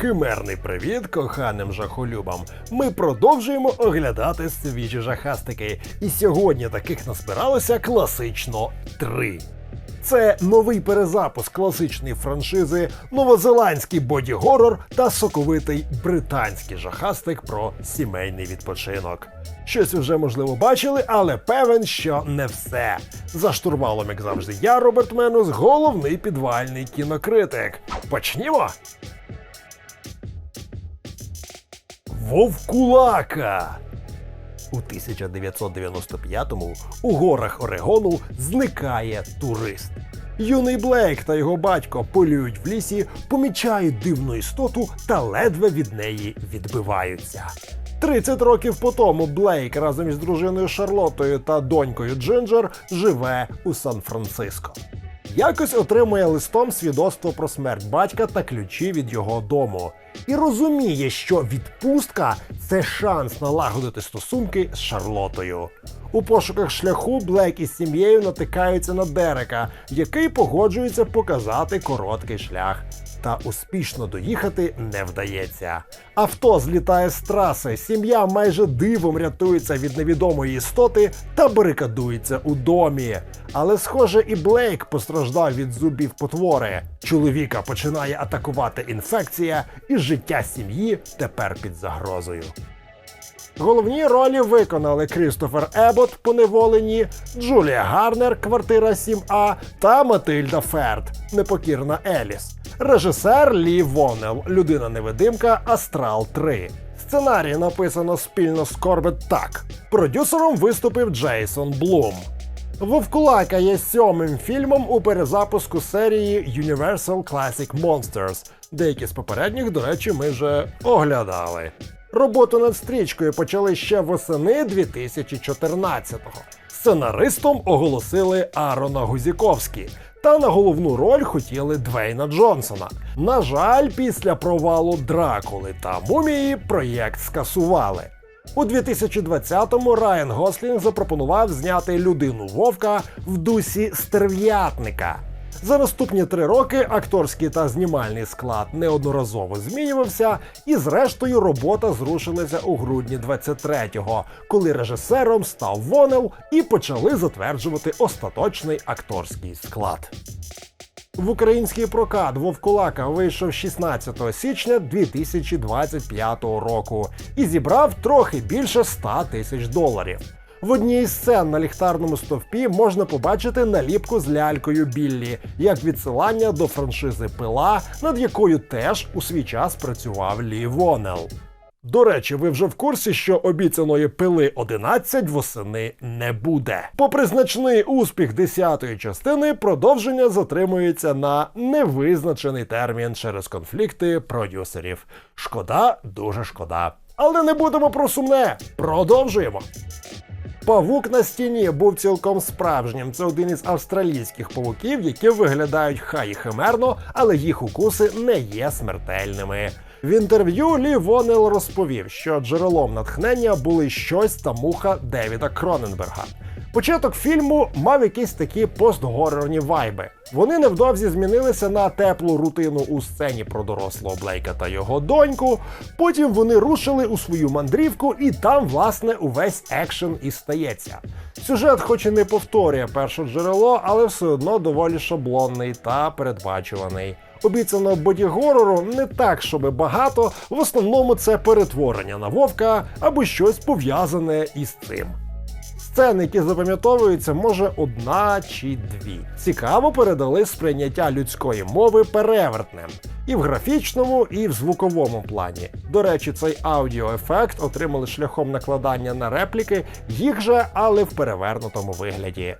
Химерний привіт коханим жахолюбам. Ми продовжуємо оглядати свіжі жахастики. І сьогодні таких назбиралося класично три. Це новий перезапуск класичної франшизи, новозеландський боді-горор та соковитий британський жахастик про сімейний відпочинок. Щось вже можливо бачили, але певен, що не все. За штурвалом, як завжди, я, Роберт Менус, головний підвальний кінокритик. Почнімо! Вовкулака. У 1995-му у горах Орегону зникає турист. Юний Блейк та його батько полюють в лісі, помічають дивну істоту та ледве від неї відбиваються. 30 років по тому Блейк разом із дружиною Шарлотою та донькою Джинджер живе у Сан-Франциско. Якось отримує листом свідоцтво про смерть батька та ключі від його дому. І розуміє, що відпустка це шанс налагодити стосунки з Шарлотою. У пошуках шляху Блек із сім'єю натикаються на Дерека, який погоджується показати короткий шлях. Та успішно доїхати не вдається. Авто злітає з траси, сім'я майже дивом рятується від невідомої істоти та барикадується у домі. Але, схоже, і Блейк постраждав від зубів потвори. Чоловіка починає атакувати інфекція, і життя сім'ї тепер під загрозою. Головні ролі виконали Крістофер Ебот поневолені, Джулія Гарнер, квартира 7А та Матильда Ферд, непокірна Еліс. Режисер Лі Вонел, людина-невидимка Астрал 3. Сценарій написано спільно з Корбет Так. Продюсером виступив Джейсон Блум. Вовкулака є сьомим фільмом у перезапуску серії Universal Classic Monsters. Деякі з попередніх, до речі, ми вже оглядали. Роботу над стрічкою почали ще восени 2014-го. Сценаристом оголосили Арона Гузіковський. Та на головну роль хотіли Двейна Джонсона. На жаль, після провалу Дракули та мумії проєкт скасували. У 2020-му Райан Гослінг запропонував зняти людину вовка в дусі стерв'ятника. За наступні три роки акторський та знімальний склад неодноразово змінювався, і зрештою робота зрушилася у грудні 23-го, коли режисером став Вонел і почали затверджувати остаточний акторський склад. В український прокат Вовкулака вийшов 16 січня 2025 року і зібрав трохи більше 100 тисяч доларів. В одній із сцен на ліхтарному стовпі можна побачити наліпку з лялькою Біллі, як відсилання до франшизи Пила, над якою теж у свій час працював Лі Вонел. До речі, ви вже в курсі, що обіцяної пили 11 восени не буде. Попри значний успіх 10-ї частини, продовження затримується на невизначений термін через конфлікти продюсерів. Шкода, дуже шкода. Але не будемо про сумне. Продовжуємо. Павук на стіні був цілком справжнім. Це один із австралійських павуків, які виглядають хай химерно, але їх укуси не є смертельними. В інтерв'ю Лі Вонел розповів, що джерелом натхнення були щось та муха Девіда Кроненберга. Початок фільму мав якісь такі постгорорні вайби. Вони невдовзі змінилися на теплу рутину у сцені про дорослого Блейка та його доньку. Потім вони рушили у свою мандрівку, і там, власне, увесь екшен і стається. Сюжет, хоч і не повторює перше джерело, але все одно доволі шаблонний та передбачуваний. Обіцяного боді-горору не так, щоб багато. В основному це перетворення на вовка або щось пов'язане із цим. Сцени, які запам'ятовуються, може одна чи дві. Цікаво передали сприйняття людської мови перевертнем. І в графічному, і в звуковому плані. До речі, цей аудіоефект отримали шляхом накладання на репліки, їх же, але в перевернутому вигляді.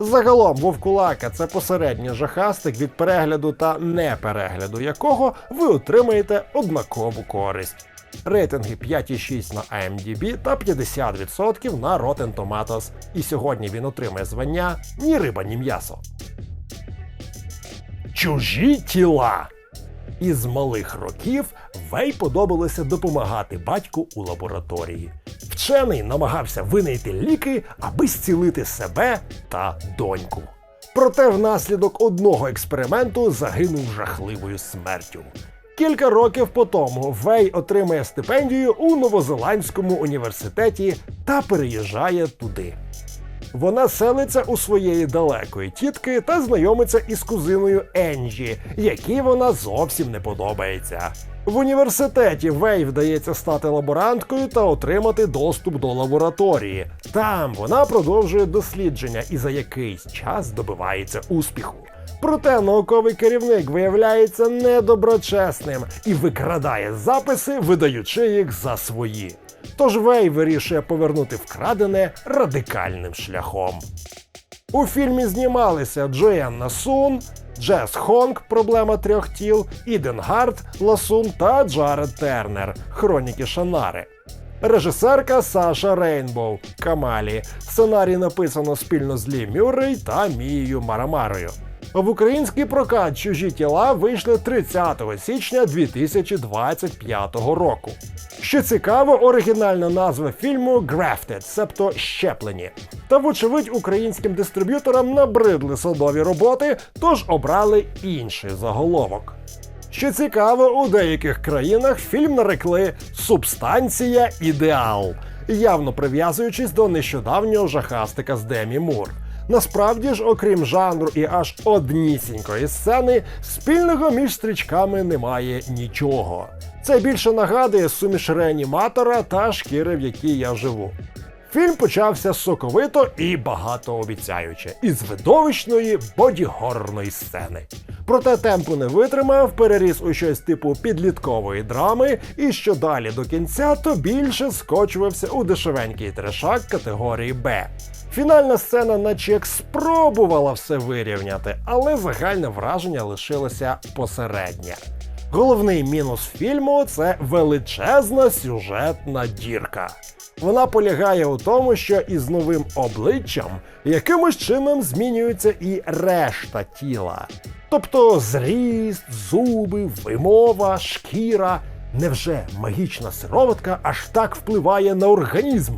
Загалом Вовкулака це посередній жахастик від перегляду та неперегляду якого ви отримаєте однакову користь. Рейтинги 5,6 на IMDb та 50% на Rotten Tomatoes. І сьогодні він отримає звання ні риба, ні м'ясо. Чужі тіла. Із малих років Вей подобалося допомагати батьку у лабораторії. Вчений намагався винайти ліки, аби зцілити себе та доньку. Проте внаслідок одного експерименту загинув жахливою смертю. Кілька років по тому Вей отримує стипендію у Новозеландському університеті та переїжджає туди. Вона селиться у своєї далекої тітки та знайомиться із кузиною Енджі, якій вона зовсім не подобається. В університеті Вей вдається стати лаборанткою та отримати доступ до лабораторії. Там вона продовжує дослідження і за якийсь час добивається успіху. Проте науковий керівник виявляється недоброчесним і викрадає записи, видаючи їх за свої. Тож Вей вирішує повернути вкрадене радикальним шляхом. У фільмі знімалися Джоенна Сун, Джес Хонг Проблема трьох тіл, Іден Гарт Ласун та Джаред Тернер Хроніки Шанари. Режисерка Саша Рейнбоу Камалі. Сценарій написано спільно з Лі Мюррей та Мією Марамарою. В український прокат чужі тіла вийшли 30 січня 2025 року. Що цікаво, оригінальна назва фільму Grafted, себто щеплені. Та, вочевидь, українським дистриб'юторам набридли садові роботи, тож обрали інший заголовок. Що цікаво, у деяких країнах фільм нарекли Субстанція ідеал, явно прив'язуючись до нещодавнього жахастика з Демі Мур. Насправді ж, окрім жанру і аж однісінької сцени, спільного між стрічками немає нічого. Це більше нагадує суміш реаніматора та шкіри, в якій я живу. Фільм почався соковито і багатообіцяюче, із видовищної боді-горорної сцени. Проте темпу не витримав, переріс у щось типу підліткової драми, і що далі до кінця, то більше скочувався у дешевенький трешак категорії Б. Фінальна сцена, наче як спробувала все вирівняти, але загальне враження лишилося посереднє. Головний мінус фільму це величезна сюжетна дірка. Вона полягає у тому, що із новим обличчям якимось чином змінюється і решта тіла. Тобто зріст, зуби, вимова, шкіра. Невже магічна сироватка аж так впливає на організм?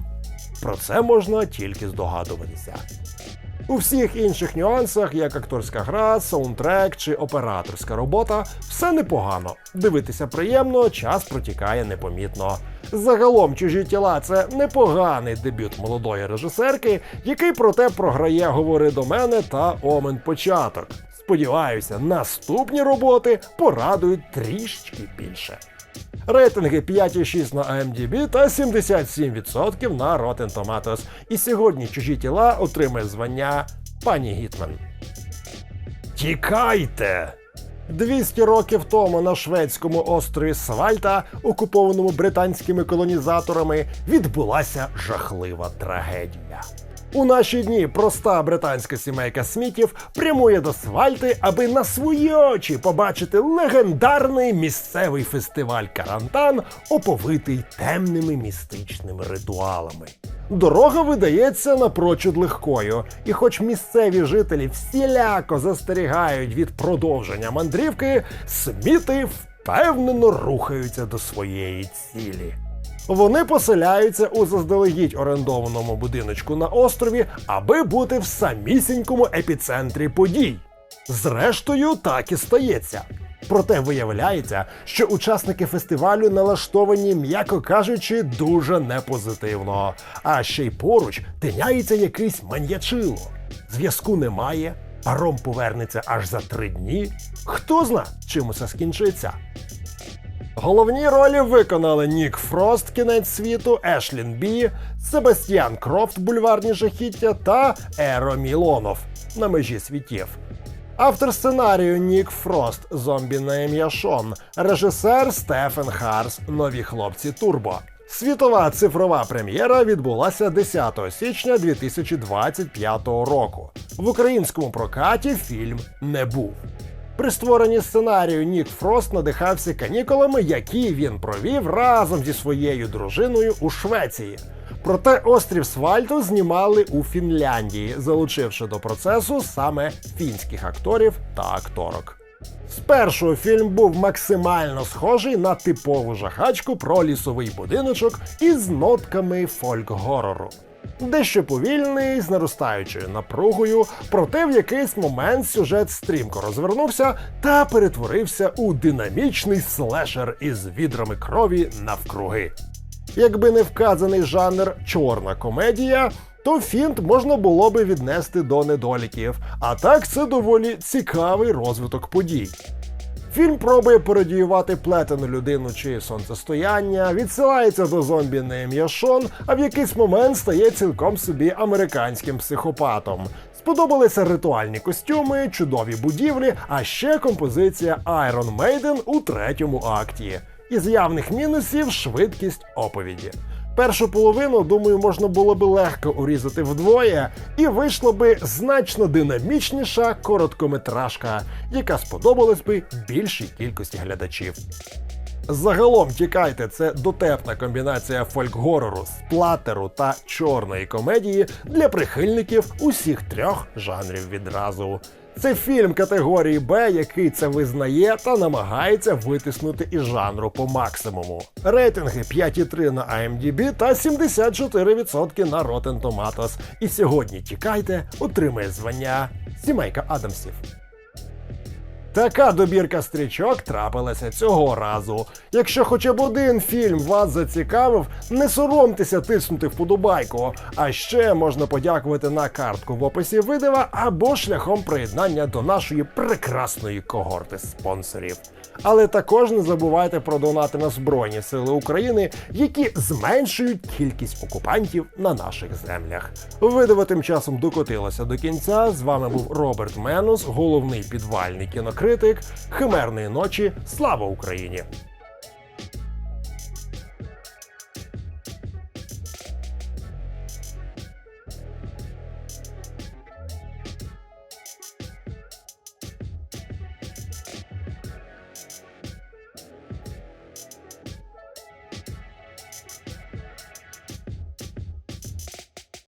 Про це можна тільки здогадуватися. У всіх інших нюансах, як акторська гра, саундтрек чи операторська робота, все непогано. Дивитися приємно, час протікає непомітно. Загалом чужі тіла це непоганий дебют молодої режисерки, який проте програє Говори до мене та Омен початок. Сподіваюся, наступні роботи порадують трішки більше. Рейтинги 5,6 на IMDb та 77% на Rotten Tomatoes. І сьогодні чужі тіла отримає звання пані Гітман. Тікайте! 200 років тому на шведському острові Свальта, окупованому британськими колонізаторами, відбулася жахлива трагедія. У наші дні проста британська сімейка смітів прямує до Свальти, аби на свої очі побачити легендарний місцевий фестиваль Карантан, оповитий темними містичними ритуалами. Дорога видається напрочуд легкою, і хоч місцеві жителі всіляко застерігають від продовження мандрівки, сміти впевнено рухаються до своєї цілі. Вони поселяються у заздалегідь орендованому будиночку на острові, аби бути в самісінькому епіцентрі подій. Зрештою, так і стається. Проте виявляється, що учасники фестивалю налаштовані, м'яко кажучи, дуже непозитивно. А ще й поруч тиняється якийсь маньячило. Зв'язку немає, паром повернеться аж за три дні. Хто зна, чим усе скінчиться. Головні ролі виконали Нік Фрост, кінець світу, Ешлін Бі, Себастьян Крофт, бульварні жахіття та Еро Мілонов на межі світів. Автор сценарію Нік Фрост, зомбі на ім'я Шон, режисер Стефен Харс, нові хлопці Турбо. Світова цифрова прем'єра відбулася 10 січня 2025 року. В українському прокаті фільм не був. При створенні сценарію Нік Фрост надихався канікулами, які він провів разом зі своєю дружиною у Швеції. Проте острів Свальту знімали у Фінляндії, залучивши до процесу саме фінських акторів та акторок. Спершу фільм був максимально схожий на типову жахачку про лісовий будиночок із нотками фольк-горору. Дещо повільний, з наростаючою напругою, проте в якийсь момент сюжет стрімко розвернувся та перетворився у динамічний слешер із відрами крові навкруги. Якби не вказаний жанр чорна комедія, то фінт можна було би віднести до недоліків. А так це доволі цікавий розвиток подій. Фільм пробує пародіювати плетену людину чи сонцестояння, відсилається до зомбі на ім'я Шон, а в якийсь момент стає цілком собі американським психопатом. Сподобалися ритуальні костюми, чудові будівлі, а ще композиція Iron Maiden у третьому акті. Із явних мінусів швидкість оповіді. Першу половину, думаю, можна було би легко урізати вдвоє, і вийшла би значно динамічніша короткометражка, яка сподобалась би більшій кількості глядачів. Загалом тікайте, це дотепна комбінація фольк-горору, сплатеру та чорної комедії для прихильників усіх трьох жанрів відразу. Це фільм категорії Б, який це визнає та намагається витиснути із жанру по максимуму. Рейтинги 5,3 на IMDb та 74% на Rotten Tomatoes. І сьогодні тікайте, отримає звання Сімейка Адамсів. Така добірка стрічок трапилася цього разу. Якщо хоча б один фільм вас зацікавив, не соромтеся тиснути вподобайку. А ще можна подякувати на картку в описі відео або шляхом приєднання до нашої прекрасної когорти спонсорів. Але також не забувайте про донати на Збройні Сили України, які зменшують кількість окупантів на наших землях. Видео тим часом докотилося до кінця. З вами був Роберт Менус, головний підвальний кінокритик. Химерної ночі. Слава Україні!